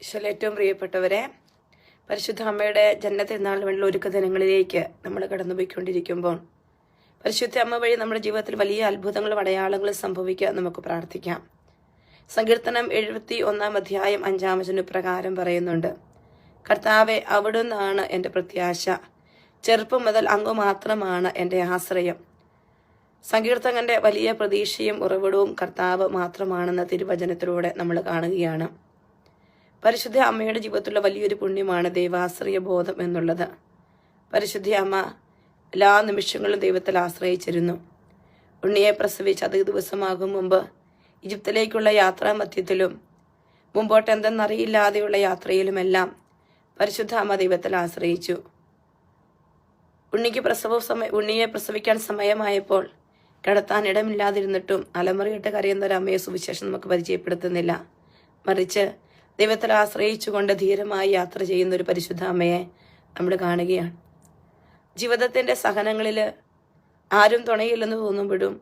ഏറ്റവും പ്രിയപ്പെട്ടവരെ പരിശുദ്ധ അമ്മയുടെ ജന്മത്തിരുന്നാളിന് വേണ്ട ഒരുക്ക ദിനങ്ങളിലേക്ക് നമ്മൾ കടന്നുപോയിക്കൊണ്ടിരിക്കുമ്പോൾ പരിശുദ്ധ അമ്മ വഴി നമ്മുടെ ജീവിതത്തിൽ വലിയ അത്ഭുതങ്ങളും അടയാളങ്ങളും സംഭവിക്കാൻ നമുക്ക് പ്രാർത്ഥിക്കാം. സങ്കീർത്തനം എഴുപത്തി ഒന്നാം അധ്യായം അഞ്ചാം വചന പ്രകാരം പറയുന്നുണ്ട് കർത്താവെ അവിടുന്നാണ് എന്റെ പ്രത്യാശ. ചെറുപ്പം മുതൽ അങ്ങ് മാത്രമാണ് എന്റെ ആശ്രയം. സങ്കീർത്തകന്റെ വലിയ പ്രതീക്ഷയും ഉറവിടവും കർത്താവ് മാത്രമാണെന്ന തിരുവചനത്തിലൂടെ നമ്മൾ കാണുകയാണ്. പരിശുദ്ധ അമ്മയുടെ ജീവിതത്തിലുള്ള വലിയൊരു പുണ്യമാണ് ദൈവാശ്രയ ബോധം എന്നുള്ളത്. പരിശുദ്ധ അമ്മ എല്ലാ നിമിഷങ്ങളും ദൈവത്തിൽ ആശ്രയിച്ചിരുന്നു. ഉണ്ണിയെ പ്രസവിച്ച് അധിക ദിവസമാകും മുമ്പ് ഈജിപ്തിലേക്കുള്ള യാത്രാ മധ്യത്തിലും മുമ്പോട്ട് എന്തെന്നറിയില്ലാതെയുള്ള യാത്രയിലുമെല്ലാം പരിശുദ്ധ അമ്മ ദൈവത്തിൽ ആശ്രയിച്ചു. ഉണ്ണിക്ക് പ്രസവ സമയ ഉണ്ണിയെ പ്രസവിക്കാൻ സമയമായപ്പോൾ കിടത്താൻ ഇടമില്ലാതിരുന്നിട്ടും അലമുറയിട്ട് കരയുന്ന ഒരു അമ്മയെ സുവിശേഷം നമുക്ക് പരിചയപ്പെടുത്തുന്നില്ല. മറിച്ച് ദൈവത്തിൽ ആശ്രയിച്ചുകൊണ്ട് ധീരമായി യാത്ര ചെയ്യുന്ന ഒരു പരിശുദ്ധ അമ്മയെ നമ്മൾ കാണുകയാണ്. ജീവിതത്തിന്റെ സഹനങ്ങളിൽ ആരും തുണയില്ലെന്ന് തോന്നുമ്പോഴും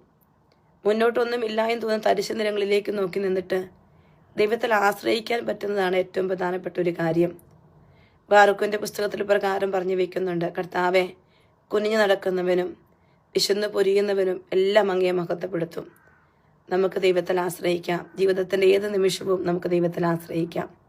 മുന്നോട്ടൊന്നും ഇല്ല എന്ന് തോന്നുന്ന തരിശ നിരങ്ങളിലേക്ക് നോക്കി നിന്നിട്ട് ദൈവത്തിൽ ആശ്രയിക്കാൻ പറ്റുന്നതാണ് ഏറ്റവും പ്രധാനപ്പെട്ട ഒരു കാര്യം. ബാറുക്കുവിന്റെ പുസ്തകത്തിൽ പ്രകാരം പറഞ്ഞു വയ്ക്കുന്നുണ്ട് കർത്താവെ കുനിഞ്ഞു നടക്കുന്നവനും വിശന്ന് പൊരിയുന്നവനും എല്ലാം അങ്ങയെ മഹത്വപ്പെടുത്തും. നമുക്ക് ദൈവത്തിൽ ആശ്രയിക്കാം. ജീവിതത്തിന്റെ ഏത് നിമിഷവും നമുക്ക് ദൈവത്തിൽ ആശ്രയിക്കാം.